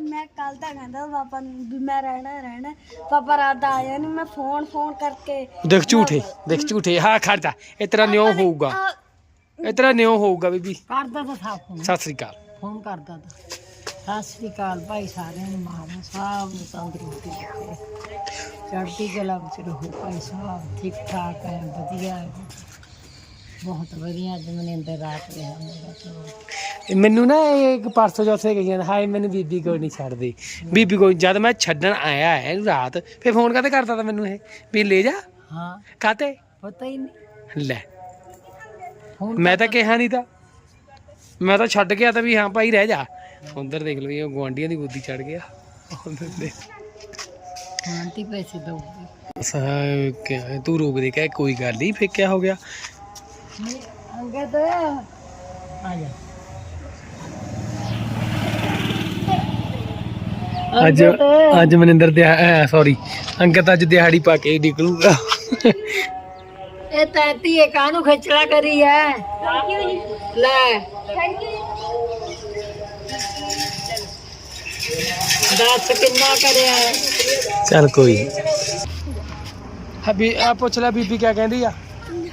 [SPEAKER 3] ਮੈਂ ਕੱਲ ਤਾਂ ਕਹਿੰਦਾ ਪਾਪਾ ਵੀ ਮੈਂ ਰਹਿਣਾ ਰਹਿਣਾ ਪਾਪਾ ਰਾਤ ਦਾ ਆਇਆ ਨਹੀਂ ਮੈਂ ਫੋਨ ਫੋਨ ਕਰਕੇ
[SPEAKER 1] ਦੇਖ ਝੂਠੇ ਦੇਖ ਝੂਠੇ। ਹਾਂ ਖੜਦਾ ਇਹ ਤੇਰਾ ਨਿਉ ਹੋਊਗਾ। ਇਹ ਤੇਰਾ ਨਿਉ ਹੋਊਗਾ ਬੀਬੀ।
[SPEAKER 4] ਕਰਦਾ ਤਾਂ ਸਾਫ਼
[SPEAKER 1] ਸਤਿ ਸ੍ਰੀ ਅਕਾਲ।
[SPEAKER 4] ਫੋਨ ਕਰਦਾ ਤਾਂ। ਸਤਿ ਸ੍ਰੀ ਅਕਾਲ ਭਾਈ ਸਾਰਿਆਂ ਨੂੰ ਮਾਰਾ ਸਭ ਨੂੰ ਤੰਦਰੁਸਤੀ ਰੱਖੇ ਚੜ੍ਹਦੀ ਕਲਾ ਵਿੱਚ ਰਹੋ ਭਾਈ ਸਾਹਿਬ ਠੀਕ ਠਾਕ ਹੈ ਵਧੀਆ ਹੈ। ਬਹੁਤ ਵਧੀਆ ਅੱਜ ਮਨਿੰਦਰ ਰਾਤ ਰਿਹਾ ਮੇਰਾ
[SPEAKER 1] ਮੈਨੂੰ ਨਾ ਇਹ ਇੱਕ ਪਰਸੋਂ ਕਹੀ ਜਾਂਦਾ ਹਾਏ ਮੈਨੂੰ ਬੀਬੀ ਕੋਲ ਨਹੀਂ ਛੱਡਦੀ। ਬੀਬੀ ਕੋਲ ਜਦ ਮੈਂ ਛੱਡਣ ਆਇਆ ਹੈ ਇਹਨੂੰ ਰਾਤ ਫੇਰ ਫੋਨ ਕਾਤੇ ਕਰਦਾ ਤਾ ਮੈਨੂੰ ਇਹ? ਵੀ ਲੈ ਜਾ।
[SPEAKER 4] ਹਾਂ।
[SPEAKER 1] ਕਾਤੇ
[SPEAKER 4] ਪਤਾ ਹੀ ਨਹੀਂ।
[SPEAKER 1] ਲੈ।
[SPEAKER 4] ਹੁਣ
[SPEAKER 1] ਮੈਂ ਤਾਂ ਕਿਹਾ ਨਹੀਂ ਤਾਂ। ਮੈਂ ਤਾਂ ਛੱਡ ਗਿਆ ਤਾਂ ਵੀ ਹਾਂ ਭਾਈ ਰਹਿ ਜਾ। ਉਧਰ ਦੇਖ ਲਓ ਇਹ ਗਵਾਂਡੀਆਂ ਦੀ ਬੁੱਧੀ ਚੜ ਗਿਆ। ਉਧਰ
[SPEAKER 4] ਆਂਟੀ ਪੈਸੇ ਦਊਗੀ
[SPEAKER 1] ਸਾ ਤੂੰ ਰੋਕ ਦੇ ਕਹਿ ਕੋਈ ਗੱਲ ਨਹੀਂ ਫੇਰ ਕਿਆ ਹੋ ਗਿਆ?
[SPEAKER 4] ਅੰਗਦ। ਆ ਜਾ।
[SPEAKER 1] ਅੱਜ। ਅੱਜ ਮਨਿੰਦਰ ਦੇ ਸੌਰੀ ਅੰਕਿਤ ਅੱਜ ਦਿਹਾੜੀ ਪਾ ਕੇ ਨਿਕਲੂਗਾ।
[SPEAKER 4] ਇਹ ਤੈਤੀ ਇਹ ਕਾਹਨੂੰ ਖੇਚਲਾ ਕਰੀ ਹੈ ਲੈ।
[SPEAKER 3] ਥੈਂਕ ਯੂ
[SPEAKER 4] ਦੱਸ ਕਿੰਨਾ ਕਰਿਆ ਹੈ?
[SPEAKER 1] ਚੱਲ ਕੋਈ ਹਬੀ ਆ ਪੁੱਛ ਲੈ ਬੀਬੀ ਕਿਆ ਕਹਿੰਦੀ ਆ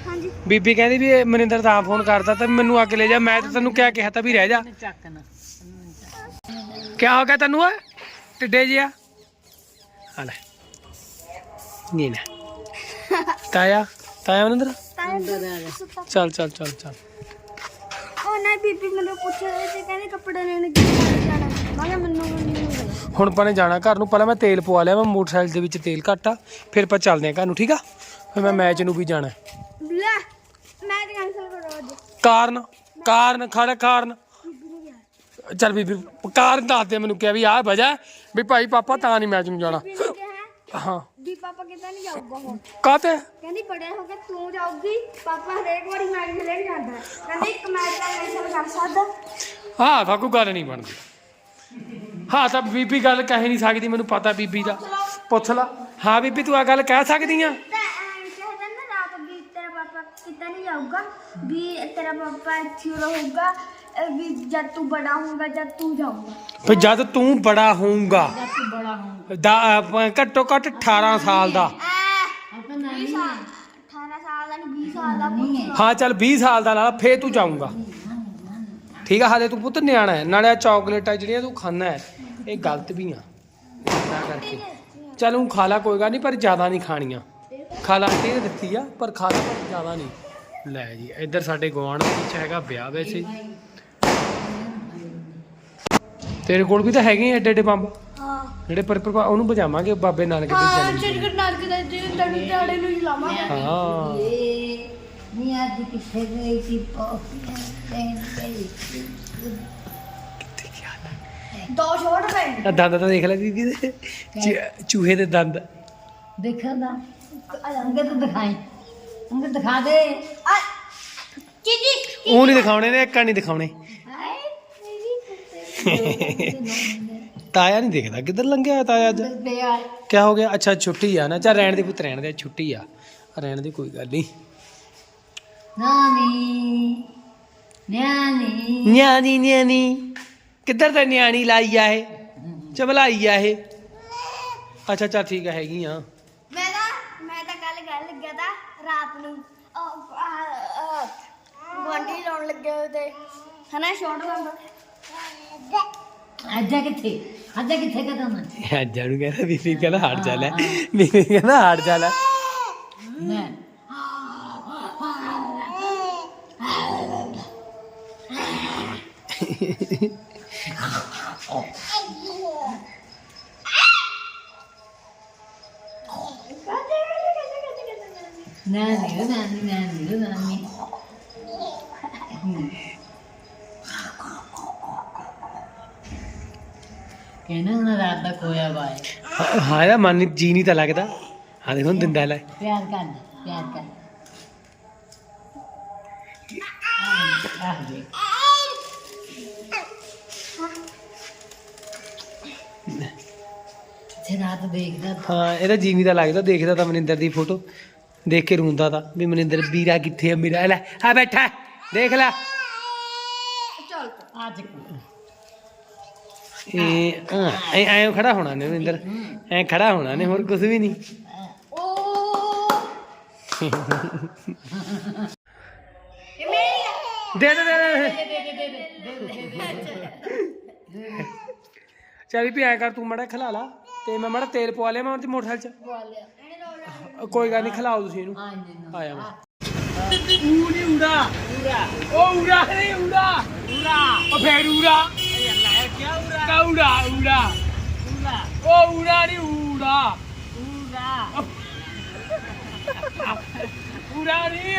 [SPEAKER 3] ਹਾਂਜੀ
[SPEAKER 1] ਬੀਬੀ ਕਹਿੰਦੀ ਵੀ ਇਹ ਮਨਿੰਦਰ ਤਾਂ ਫੋਨ ਕਰਦਾ ਤਾਂ ਮੈਨੂੰ ਅੱਗ ਲੈ ਜਾ ਮੈਂ ਤਾਂ ਤੈਨੂੰ ਕਿਆ ਕਿਹਾ ਤਾਂ ਵੀ ਰਹਿ ਜਾ
[SPEAKER 4] ਚੱਕ ਨਾ
[SPEAKER 1] ਕਿਆ ਹੋ ਗਿਆ ਤੈਨੂੰ ਓਏ ਟਿੱਡੇ ਜਿਆ ਆ ਲੈ ਨਹੀਂ ਨਾ ਤਾਇਆ ਤਾਇਆ ਮਨਿੰਦਰ ਚੱਲ ਚੱਲ ਚੱਲ ਚੱਲ
[SPEAKER 3] ਉਹ ਨਹੀਂ ਬੀਬੀ ਮੈਨੂੰ ਪੁੱਛ ਰਹੀ ਸੀ ਕਹਿੰਦੇ ਕੱਪੜੇ ਲੈਣ ਕਿੱਥੇ ਜਾਣਾ ਮੈਂ ਕਿਹਾ ਮੈਨੂੰ ਨਹੀਂ
[SPEAKER 1] ਹੁਣ ਆਪਾਂ ਨੇ ਜਾਣਾ ਘਰ ਨੂੰ ਪਹਿਲਾਂ ਮੈਂ ਤੇਲ ਪਵਾ ਲਿਆ ਮੈਂ ਮੋਟਰਸਾਈਕਲ ਦੇ ਵਿੱਚ ਤੇਲ ਘੱਟ ਆ ਫਿਰ ਆਪਾਂ ਚੱਲਦੇ ਆ ਘਰ ਨੂੰ ਠੀਕ ਆ? ਫਿਰ ਮੈਂ ਮੈਚ ਨੂੰ ਵੀ ਜਾਣਾ।
[SPEAKER 3] ਲੈ ਮੈਂ ਕੈਂਸਲ
[SPEAKER 1] ਕਾਰਨ ਕਾਰਨ ਖੜਾ ਕਾਰਨ। ਚੱਲ ਬੀਬੀ ਕਾਰਨ ਦੱਸ ਦੇ ਮੈਨੂੰ ਕਿਹਾ ਵੀ ਆਹ ਵਜ੍ਹਾ ਵੀ ਭਾਈ ਪਾਪਾ ਤਾਂ ਨਹੀਂ ਮੈਚ ਨੂੰ ਜਾਣਾ। ਹਾਂ
[SPEAKER 3] ਵੀ ਪਾਪਾ ਕਿਤੇ ਨਹੀਂ ਜਾਊਗਾ ਹੁਣ।
[SPEAKER 1] ਕਾਤੇ
[SPEAKER 3] ਕਹਿੰਦੀ ਬੜੇ ਹੋ ਕੇ ਤੂੰ ਜਾਊਗੀ ਪਾਪਾ ਹਰੇਕ ਵਾਰੀ ਮੈਚ ਖੇਲਣ ਜਾਂਦਾ ਹੈ। ਕਹਿੰਦੀ ਇੱਕ ਮੈਚ ਦਾ ਕੈਂਸਲ ਕਰ ਸਕਦਾ
[SPEAKER 1] ਹਾਂ ਕੋਈ ਗੱਲ ਨਹੀਂ ਬਣਦੀ। ਹਾਂ ਤਾਂ ਬੀਬੀ ਗੱਲ ਕਹਿ ਨਹੀਂ ਸਕਦੀ ਮੈਨੂੰ ਪਤਾ ਬੀਬੀ ਦਾ। ਪੁੱਛ ਲਾ। ਹਾਂ ਬੀਬੀ ਤੂੰ ਆ ਗੱਲ ਕਹਿ ਸਕਦੀ ਆ?
[SPEAKER 3] ਤੇ ਐਂ ਕਹਿੰਦਾ ਨਾ ਰਾਤ ਵੀ ਤੇਰਾ ਪਾਪਾ ਕਿਤੇ ਨਹੀਂ ਜਾਊਗਾ ਵੀ ਤੇਰਾ ਪਾਪਾ ਇੱਥੇ ਹੀ ਰਹੂਗਾ ਅਹ ਵੀ ਜਦ ਤੂੰ ਬੜਾ ਹੋਊਗਾ ਜਦ ਤੂੰ ਜਾਊਗਾ।
[SPEAKER 1] ਫਿਰ ਜਦ ਤੂੰ ਬੜਾ ਹੋਊਗਾ
[SPEAKER 4] ਜਦ ਤੂੰ ਬੜਾ ਹੋ
[SPEAKER 1] ਦਾ ਅਹ ਘੱਟੋ ਘੱਟ 18 ਸਾਲ ਦਾ।
[SPEAKER 3] 18 ਸਾਲ ਦਾ ਨਹੀਂ 20 ਸਾਲ ਦਾ ਪੁੱਛ
[SPEAKER 1] ਹਾਂ ਚੱਲ 20 ਸਾਲ ਦਾ ਨਾਲ ਫੇਰ ਤੂੰ ਜਾਊਂਗਾ। ਠੀਕ ਆ ਹਾਲੇ ਤੂੰ ਪੁੱਤ ਨਿਆਣਾ ਹੈ। ਨਾਲੇ ਆ ਚਾਕਲੇਟਾਂ ਜਿਹੜੀਆਂ ਤੂੰ ਖਾਣਾ ਹੈ ਇਹ ਗਲਤ ਵੀ ਆ। ਤਾਂ ਕਰਕੇ। ਚੱਲ ਉਹ ਖਾ ਲਾ ਕੋਈ ਗੱਲ ਨਹੀਂ ਪਰ ਜ਼ਿਆਦਾ ਨਹੀਂ ਖਾਣੀਆਂ। ਖਾ ਲਾ ਤੇ ਦਿੱਤੀ ਆ ਪਰ ਖਾ ਲਾ ਪਰ ਜ਼ਿਆਦਾ ਨਹੀਂ ਲੈ ਜੀ ਇੱਧਰ ਸਾਡੇ ਗੁਆਂਢ ਦੇ ਵਿੱਚ ਹੈਗਾ ਵਿਆਹ ਵੈਸੇ। ਤੇਰੇ ਕੋਲ ਵੀ ਤਾਂ ਹੈਗੇ ਏਡੇ ਏਡੇ ਬੰਬ?
[SPEAKER 3] ਹਾਂ।
[SPEAKER 1] ਜਿਹੜੇ ਪਰ ਪਰ ਉਹਨੂੰ ਬਜਾਵਾਂਗੇ ਬਾਬੇ ਨਾਨਕ ਦੇ
[SPEAKER 3] ਹਾਂ
[SPEAKER 1] ਚੱਲ
[SPEAKER 3] ਚਿੜਕੜ ਨਾਨਕ ਦੇ ਜੀ ਤੜੀ ਤੜੇ ਨੂੰ ਲਾਵਾਂਗੇ।
[SPEAKER 1] ਹਾਂ।
[SPEAKER 4] ਇਹ ਨੀ ਅੱਜ ਕਿੱਥੇ ਗਈ ਸੀ? ਪੋਪੀਆਂ ਲੈਣ ਗਈ ਸੀ
[SPEAKER 3] ਦੋ ਛੋਟ ਪਏ
[SPEAKER 1] ਆ ਦੰਦ ਤਾਂ ਦੇਖ ਲੈ ਦੀਦੀ ਦੇ। ਚ- ਚੂਹੇ ਦੇ ਦੰਦ।
[SPEAKER 4] ਦੇਖਾ ਦਾ ਅੰਗਦ ਦਿਖਾਈ। ਅੰਗਦ ਦਿਖਾ ਦੇ।
[SPEAKER 3] ਆ ਚੀਜੀ
[SPEAKER 1] ਉਹ ਨਹੀਂ ਦਿਖਾਉਣੇ ਨੇ ਇੱਕ ਨਹੀਂ ਦਿਖਾਉਣੇ।
[SPEAKER 3] ਹਾਏ ਮੇਰੀ [laughs]
[SPEAKER 1] ਤਾਇਆ ਨਹੀਂ ਦੇਖਦਾ। ਕਿੱਧਰ ਲੰਘਿਆ ਤਾਇਆ ਅੱਜ?
[SPEAKER 4] ਆ
[SPEAKER 1] ਕਿਆ ਹੋ ਗਿਆ? ਅੱਛਾ ਛੁੱਟੀ ਆ ਨਾ। ਚੱਲ ਰਹਿਣ ਦੇ ਪੁੱਤ ਰਹਿਣ ਦੇ ਛੁੱਟੀ ਆ। ਰਹਿਣ ਦੀ ਕੋਈ ਗੱਲ ਨਹੀਂ।
[SPEAKER 4] ਨਾਨੀ
[SPEAKER 1] ਨਿਆਣੀ। ਨਿਆਣੀ ਕਿੱਧਰ ਤੇ ਨਿਆਣੀ ਲਾਈ ਆ ਇਹ? ਚਬਲਾਈ ਆ ਇਹ? ਅੱਛਾ ਅੱਛਾ ਠੀਕ ਹੈਗੀ ਆ।
[SPEAKER 3] ਮੈਂ ਤਾਂ ਮੈਂ ਤਾਂ ਕੱਲ ਗੱਲ ਲੱਗਿਆ ਤਾਂ ਰਾਤ ਨੂੰ। ਗਵਾਂਢੀ ਲਾਉਣ ਲੱਗੇ ਹੋਏ ਤੇ। ਹਨਾ ਛੋਟ ਲੰਬਾ
[SPEAKER 4] ਅੱਜਾ ਕਿੱਥੇ? ਅੱਜਾ ਕਿੱਥੇ ਕਦਮ
[SPEAKER 1] ਅੱਜ ਨੂੰ ਕਹਿੰਦਾ ਬੀਬੀ ਕਹਿੰਦਾ ਹਟ ਜਾ ਲੈ। ਬੀਬੀ ਕਹਿੰਦਾ ਹਟ ਜਾ ਲੈ
[SPEAKER 4] ਮੈਂ ਕਹਿੰਦਾ ਰਾਤ ਦਾ ਕੋਇਆ ਬਾਏ
[SPEAKER 1] ਹਾਂ- ਹਾਂ ਇਹਦਾ ਮਨ ਨੀ- ਜੀ ਨਹੀਂ ਤਾਂ ਲੱਗਦਾ ਹਾਂ ਦੇਖੋ ਹੁਣ ਦਿੰਦਾ ਲੈ
[SPEAKER 4] ਪਿਆਰ ਕਰ ਪਿਆਰ ਕਰ ਆਹ ਆਹ ਦੇ ਤੇ ਰਾਤ ਦੇਖਦਾ।
[SPEAKER 1] ਹਾਂ ਇਹਦਾ ਜੀ ਨਹੀਂ ਤਾਂ ਲੱਗਦਾ ਦੇਖਦਾ ਤਾਂ ਮਨਿੰਦਰ ਦੀ ਫੋਟੋ ਦੇਖ ਕੇ ਰੋਂਦਾ ਤਾਂ ਵੀ ਮਨਿੰਦਰ ਵੀਰਾ ਕਿੱਥੇ ਆ ਮੇਰਾ ਲੈ ਆ ਬੈਠਾ ਹੈ, ਦੇਖ ਲੈ।
[SPEAKER 4] ਅੱਜ
[SPEAKER 1] ਇਹ ਹਾਂ, ਐ ਐ ਖੜਾ ਹੋਣਾ ਨੇ ਮਨਿੰਦਰ। ਐ ਖੜਾ ਹੋਣਾ ਨੇ ਹੋਰ ਕੁਝ ਵੀ ਨਹੀਂ।
[SPEAKER 3] ਓ ਇਹ ਮੇਰੀ ਆ।
[SPEAKER 1] ਦੇ ਦੇ ਦੇ ਦੇ ਚੱਲ ਵੀ ਐ ਕਰ ਤੂੰ ਮੜਾ ਖਲਾ ਲਾ। ਤੇ ਮੈਂ ਮੜਾ ਤੇਲ ਪਵਾ ਲਿਆ ਮੈਂ ਉਹਦੇ ਮੋਟਰਸਾਈਕਲ ਚ। ਕੋਈ ਗੱਲ ਨਹੀਂ ਖਲਾਓ ਤੁਸੀਂ ਇਹਨੂੰ। ਆਇਆ ਮੈਂ ਊ ਨਹੀਂ ਊੜਾ। ਊੜਾ। ਉਹ ਊੜਾ ਨਹੀਂ ਊੜਾ। ਊੜਾ। ਉਹ ਫੇਰ ਊੜਾ। ਕਿਆ ਊੜਾ ਕਾ ਊੜਾ ਊੜਾ। ਊੜਾ ਉਹ ਊੜਾ ਨਹੀਂ ਊੜਾ। ਊੜਾ ਊੜਾ ਨਹੀਂ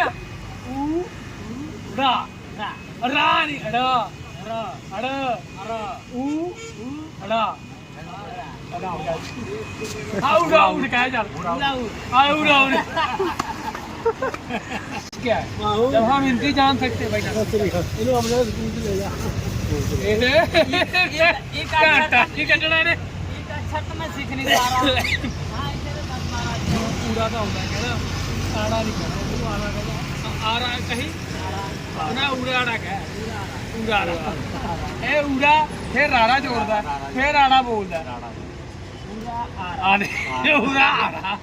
[SPEAKER 1] ਊ ਊੜਾ। ਰਾ ਨਹੀਂ ਅੜਾ। ਅੜਾ। ਅੜਾ। ਊ ਅੜਾ ਆਉੜਾ ਆਉੜ ਕਹਿ ਚੱਲ आउट आउट क्या है जब हम इनकी जान सकते भाई इन्हों हमने स्कूल ले जा ये काटा ये कटना ने
[SPEAKER 4] ਛੱਤ ਮੈਂ ਸਿੱਖ ਨਹੀਂ ਪਾ ਰਹਾ
[SPEAKER 1] ਪੂਰਾ ਤਾਂ ਹੁੰਦਾ ਕਹਿੰਦਾ ਆੜਾ ਨਹੀਂ ਕਹਿੰਦਾ ਉਹਨੂੰ ਆੜਾ ਕਹਿੰਦਾ ਆੜਾ ਕਹੀ ਨਾ ਉੜਾੜਾ ਕਹਿ ਉੜਾੜਾ ਇਹ ਉੜਾ ਫਿਰ ਰਾੜਾ ਜੋੜਦਾ ਫਿਰ ਆੜਾ ਬੋਲਦਾ। ਆੜੇ। ਉੜਾ ਆੜਾ।